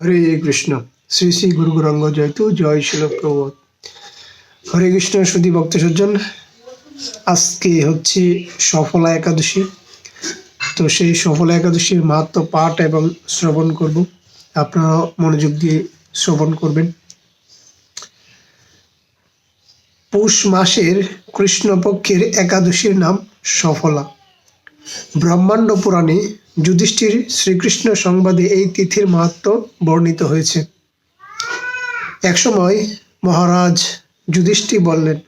হরে কৃষ্ণ। শ্রী শ্রী গুরু গৌরাঙ্গ জয়তু জয় শিল প্রবোধ। হরে কৃষ্ণ সুদী ভক্ত সজ্জন, আজকে হচ্ছে সফলা একাদশী। তো সেই সফলা একাদশীর মাহাত্ম পাঠ এবং শ্রবণ করব। আপনারা মনোযোগ দিয়ে শ্রবণ করবেন। পৌষ মাসের কৃষ্ণপক্ষের একাদশীর নাম সফলা। ব্রহ্মাণ্ড পুরাণে যুধিষ্ঠির শ্রীকৃষ্ণ সংবাদে এই তিথির মাহাত্ম বর্ণিত হয়েছে। একসময় মহারাজ যুধিষ্ঠির বললেন,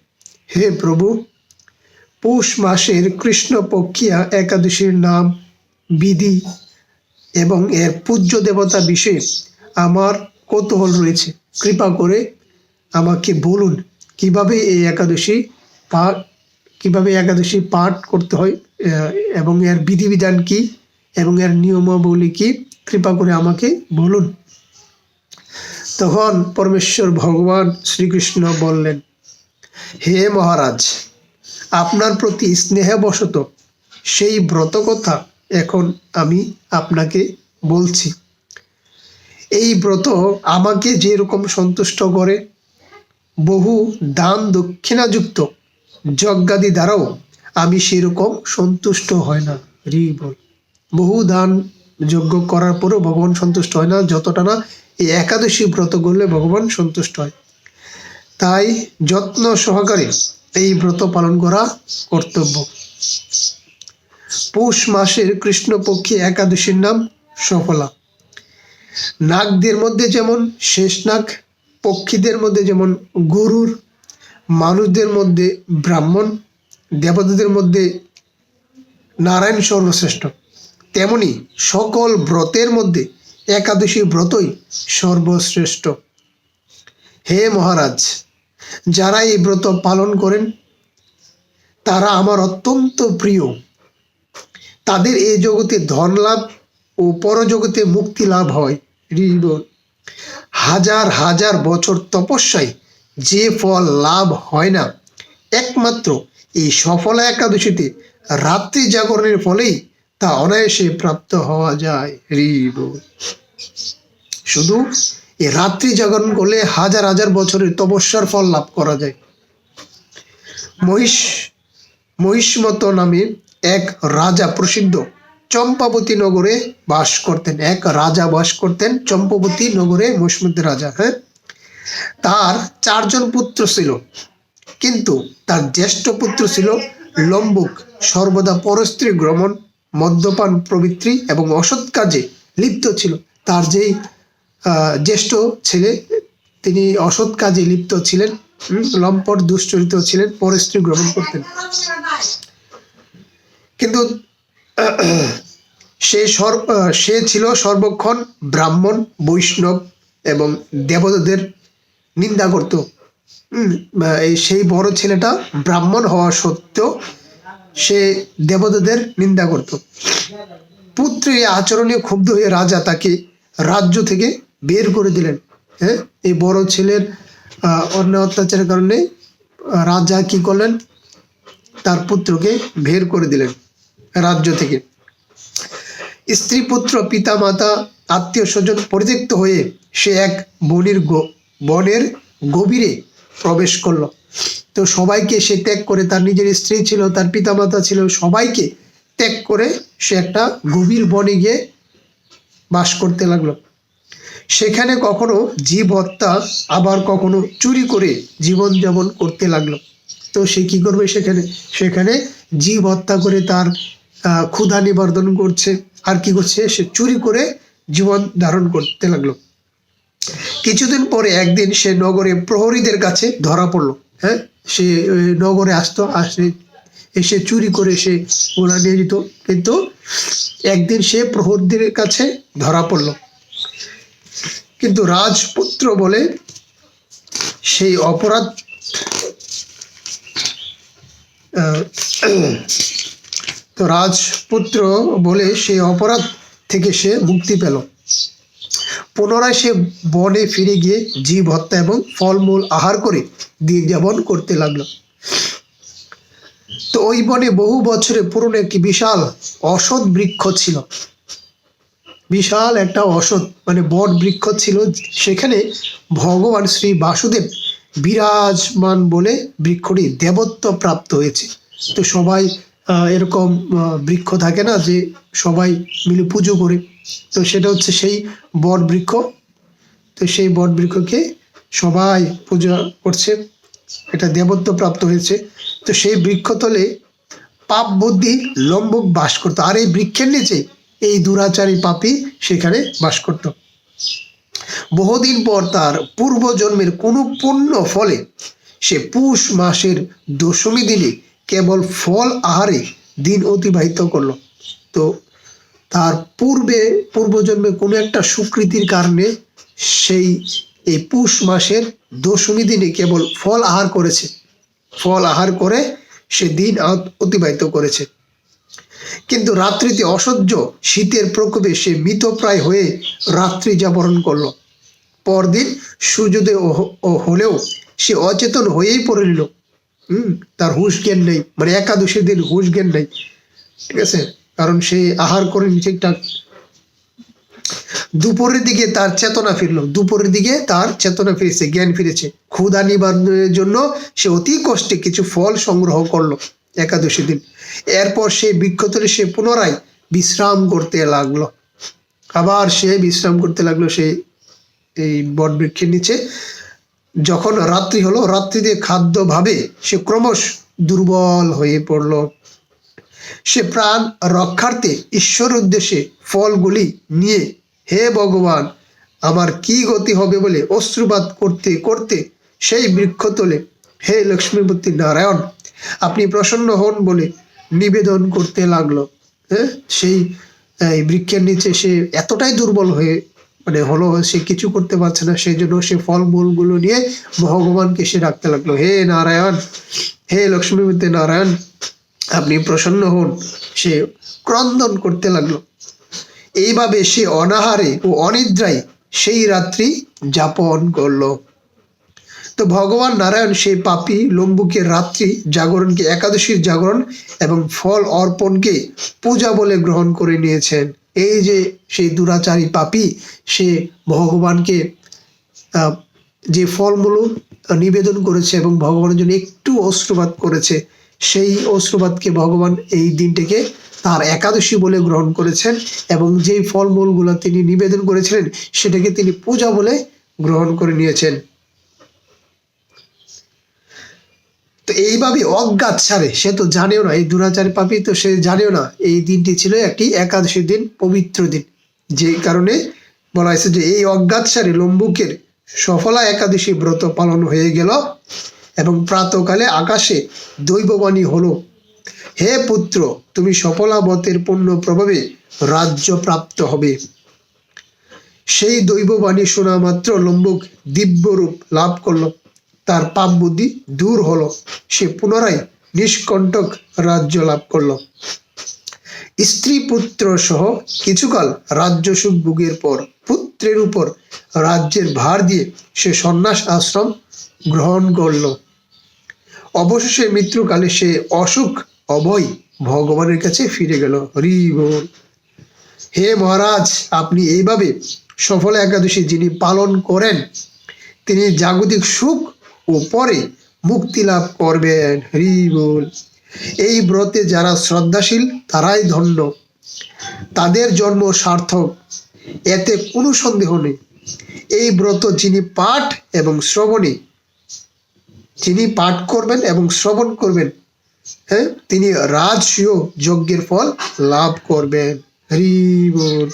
হে প্রভু, পৌষ মাসের কৃষ্ণপক্ষিয়া একাদশীর নাম বিধি এবং এর পূজ্য দেবতা বিষয়ে আমার কৌতূহল রয়েছে। কৃপা করে আমাকে বলুন, কীভাবে এই একাদশী পাঠ কীভাবে একাদশী পাঠ করতে হয় এবং এর বিধিবিধান কি? এবং এর নিয়মাবলী কি? কৃপা করে আমাকে বলুন। তখন পরমেশ্বর ভগবান শ্রীকৃষ্ণ বললেন, হে মহারাজ, আপনার প্রতি স্নেহবশত সেই ব্রত কথা এখন আমি আপনাকে বলছি। এই ব্রত আমাকে যেরকম সন্তুষ্ট করে, বহু দান দক্ষিণাযুক্ত যজ্ঞাদি দ্বারাও আমি সেরকম সন্তুষ্ট হয় না। রি বল বহু দান যজ্ঞ করার পরেও ভগবান সন্তুষ্ট হয় না, যতটা না এই একাদশী ব্রত করলে ভগবান সন্তুষ্ট হয়। তাই যত্ন সহকারে এই ব্রত পালন করা কর্তব্য। পৌষ মাসের কৃষ্ণপক্ষী একাদশীর নাম সফলা। নাগদের মধ্যে যেমন শেষ নাগ, পক্ষীদের মধ্যে যেমন গরুর, মানুষদের মধ্যে ব্রাহ্মণ, দেবতাদের মধ্যে নারায়ণ সর্বশ্রেষ্ঠ। তেমনি সকল ব্রতের মধ্যে একাদশী ব্রতই সর্বশ্রেষ্ঠ। হে মহারাজ, যারা এই ব্রত পালন করেন, তারা আমার অত্যন্ত প্রিয়। তাদের এই জগতে ধন লাভ ও পরজগতে মুক্তি লাভ হয়। হাজার হাজার বছর তপস্যায় যে ফল লাভ হয় না, একমাত্র এই সফলা একাদশীতে রাত্রি জাগরণের ফলেই তা অনায়াসে প্রাপ্ত হওয়া যায় হৃদ শুধু এই রাত্রি জাগরণ করলে হাজার হাজার বছরের তপস্যার ফল লাভ করা যায়। মহিষ, মহিষ্মত নামে এক রাজা প্রসিদ্ধ চম্পাবতী নগরে বাস করতেন, এক রাজা বাস করতেন চম্পাবতী নগরে মহিষ্মত রাজা হ্যাঁ? তার চারজন পুত্র ছিল, কিন্তু তার জ্যেষ্ঠ পুত্র ছিল লম্বুক, সর্বদা পরস্ত্রী গ্রমণ মদ্যপান প্রবৃত্তি এবং অসৎ কাজে লিপ্ত ছিল। তার যেই জ্যেষ্ঠ ছেলে, তিনি অসৎ কাজে লিপ্ত ছিলেন লম্পট দুশ্চরিত ছিলেন পরস্ত্রী গ্রহণ করতেন। কিন্তু, সে সর্ব সে ছিল সর্বক্ষণ ব্রাহ্মণ, বৈষ্ণব এবং দেবতাদের নিন্দা করত। এই সেই বড় ছেলেটা ব্রাহ্মণ হওয়া সত্ত্বেও সে দেবতাদের নিন্দা করত। পুত্রের আচরণে ক্ষুব্ধ হয়ে রাজা তাকে রাজ্য থেকে বের করে দিলেন। হ্যাঁ এই বড় ছেলের আহ, অন্যায় অত্যাচারের কারণে রাজা কি করলেন? তার পুত্রকে বের করে দিলেন রাজ্য থেকে। স্ত্রী পুত্র পিতা মাতা আত্মীয় স্বজন পরিত্যক্ত হয়ে সে এক বনির বনের গভীরে প্রবেশ করল। তো সবাইকে সে ত্যাগ করে, তার নিজের স্ত্রী ছিল, তার পিতামাতা ছিল, সবাইকে ত্যাগ করে সে একটা গভীর বনে গিয়ে বাস করতে লাগল। সেখানে কখনো জীব হত্যা, আবার কখনো চুরি করে জীবনযাপন করতে লাগল। তো সে কি করবে সেখানে? সেখানে জীব হত্যা করে তার ক্ষুধা নিবারণ করছে। আর কি করছে? সে চুরি করে জীবন ধারণ করতে লাগল। কিছুদিন পরে একদিন সে নগরে প্রহরীদের কাছে ধরা পড়ল হ্যাঁ? সে নগরে আসতো, আসে, এসে চুরি করে সে ওরা নিয়ে যেত কিন্তু একদিন সে প্রহরদের কাছে ধরা পড়ল। কিন্তু রাজপুত্র বলে সেই অপরাধ তো রাজপুত্র বলে সেই অপরাধ থেকে সে মুক্তি পেল। পুনরায় সে বনে ফিরে গিয়ে জীব হত্যা এবং ফলমূল আহার করে দিন যাপন করতে লাগল। তো ওই বনে বহু বছরে পুরনো একটি বিশাল অসৎ বৃক্ষ ছিল। বিশাল একটা অসৎ মানে বট বৃক্ষ ছিল। সেখানে ভগবান শ্রী বাসুদেব বিরাজমান বলে বৃক্ষটি দেবত্ব প্রাপ্ত হয়েছে। তো সবাই এরকম বৃক্ষ থাকে না যে সবাই মিলে পুজো করে। তো সেটা হচ্ছে সেই বট বৃক্ষ। তো সেই বট বৃক্ষকে সবাই পূজা করছে। এটা দেবত্ব প্রাপ্ত হয়েছে। তো সেই বৃক্ষতলে পাপ বুদ্ধি লম্বক বাস করতো। আর এই বৃক্ষের নিচে এই দুরাচারী পাপী সেখানে বাস করত। বহুদিন পর তার পূর্বজন্মের কোনো পুণ্য ফলে সে পুষ মাসের দশমী দিনে কেবল ফল আহারে দিন অতিবাহিত করল। তো তার পূর্বে, পূর্বজন্মে কোনো একটা সুকৃতির কারণে সেই এই পুষ মাসের দশমী দিনে কেবল ফল আহার করেছে। ফল আহার করে সে দিন অতিবাহিত করেছে। কিন্তু রাত্রিতে অসহ্য শীতের প্রকোপে সে মৃতপ্রায় হয়ে রাত্রি জাবরণ করল। পরদিন সূর্যোদয় হলেও সে অচেতন হয়েই পড়ে নিল হুম, তার হুঁশ জ্ঞান নেই মানে একাদশীর দিন হুঁশ জ্ঞান নেই। ঠিক আছে? কারণ সে আহার করে ঠিকঠাক। দুপুরের দিকে তার চেতনা ফিরলো। দুপুরের দিকে তার চেতনা ফিরেছে, জ্ঞান ফিরেছে। ক্ষুধা নিবারণের জন্য সে অতি কষ্টে কিছু ফল সংগ্রহ করল একাদশী দিন। এরপর সে বৃক্ষতলে সে পুনরায় বিশ্রাম করতে লাগল। আবার সে বিশ্রাম করতে লাগল সে এই বট বৃক্ষের নিচে। যখন রাত্রি হলো, রাত্রিতে খাদ্য ভাবে সে ক্রমশ দুর্বল হয়ে পড়ল। সে প্রাণ রক্ষার্থে ঈশ্বর উদ্দেশ্যে ফলগুলি নিয়ে, হে ভগবান, আমার কি গতি হবে বলে অশ্রুপাত করতে করতে সেই বৃক্ষ তোলে? হে লক্ষ্মীপতি নারায়ণ, আপনি প্রসন্ন হন বলে নিবেদন করতে লাগল। হ্যাঁ সেই বৃক্ষের নিচে সে এতটাই দুর্বল হয়ে মানে হলো, সে কিছু করতে পারছে না। সেই জন্য সে ফলমূলগুলো নিয়ে ভগবানকে সে রাখতে লাগল, হে নারায়ণ, হে লক্ষ্মীপতি নারায়ণ আপনি প্রসন্ন হন, সে ক্রন্দন করতে লাগল। এইভাবে সে অনাহারে ও অনিদ্রায় সেই রাত্রি যাপন করল। তো ভগবান নারায়ণ সেই পাপী লম্বুকে রাত্রি জাগরণকে, একাদশীর জাগরণ এবং ফল অর্পণকে পূজা বলে গ্রহণ করে নিয়েছেন। এই যে সেই দুরাচারী পাপী, সে ভগবানকে যে ফলমূল নিবেদন করেছে এবং ভগবানের জন্য একটু অশ্রুপাত করেছে সেই অশ্রুপাতকে ভগবান এই দিনটিকে তার একাদশী বলে গ্রহণ করেছেন এবং যেই ফলমূলগুলো তিনি নিবেদন করেছিলেন, সেটাকে তিনি পূজা বলে গ্রহণ করে নিয়েছেন। তো এইভাবে অজ্ঞাত সারে, সে তো জানেও না, এই দুরাচার পাপী তো সে জানেও না, এই দিনটি ছিল একটি একাদশী দিন, পবিত্র দিন। যে কারণে বলা হয়েছে যে এই অজ্ঞাত সারে লম্বুকের সফলা একাদশী ব্রত পালন হয়ে গেল। এবং প্রাতকালে আকাশে দৈববাণী হলো, হে পুত্র, তুমি সফলাবতের পূর্ণ প্রভাবে রাজ্য প্রাপ্ত হবে। সেই দৈববাণী শোনা মাত্র লম্বুক দিব্যরূপ লাভ করল। তার পাপ বুদ্ধি দূর হলো। সে পুনরায় নিষ্কণ্টক রাজ্য লাভ করল। স্ত্রী পুত্র সহ কিছুকাল রাজ্য সুখ ভোগের পর পুত্রের উপর রাজ্যের ভার দিয়ে সে সন্ন্যাস আশ্রম গ্রহণ করল। অবশেষে মৃত্যুকালে সে অসুখ, অভয় ভগবানের কাছে ফিরে গেল। হরি বল হে মহারাজ, আপনি এইভাবে সফল একাদশী যিনি পালন করেন, তিনি জাগতিক সুখ ও পরে মুক্তি লাভ করবেন। হরি বল এই ব্রতে যারা শ্রদ্ধাশীল, তারাই ধন্য। তাদের জন্ম সার্থক, এতে কোনো সন্দেহ নেই। এই ব্রত যিনি পাঠ এবং শ্রবণে যিনি পাঠ করবেন এবং শ্রবণ করবেন। হ্যাঁ? তিনি রাজসীয় যজ্ঞের ফল লাভ করবেন। হরি বল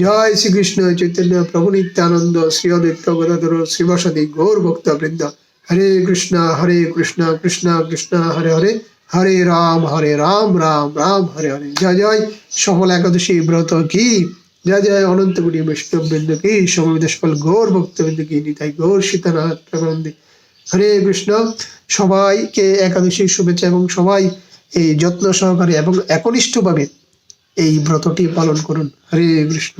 জয় শ্রীকৃষ্ণ চৈতন্য প্রভু নিত্যানন্দ শ্রী অদ্বৈত গদাধর শ্রীবাসাদি গৌর ভক্ত বৃন্দ হরে কৃষ্ণ হরে কৃষ্ণ কৃষ্ণ কৃষ্ণ, হরে হরে হরে রাম হরে রাম রাম রাম, হরে হরে। জয় জয়। সফল একাদশী ব্রত কি? জয় জয়। অনন্ত কোটি বৈষ্ণব বৃন্দ কি? সমবেত সকল গৌর ভক্ত বৃন্দ কি? নিতাই গৌর সীতানাথ প্রেমানন্দে হরে কৃষ্ণ। সবাইকে একাদশীর শুভেচ্ছা এবং সবাই এই যত্ন সহকারে এবং একনিষ্ঠভাবে এই ব্রতটি পালন করুন। হরে কৃষ্ণ।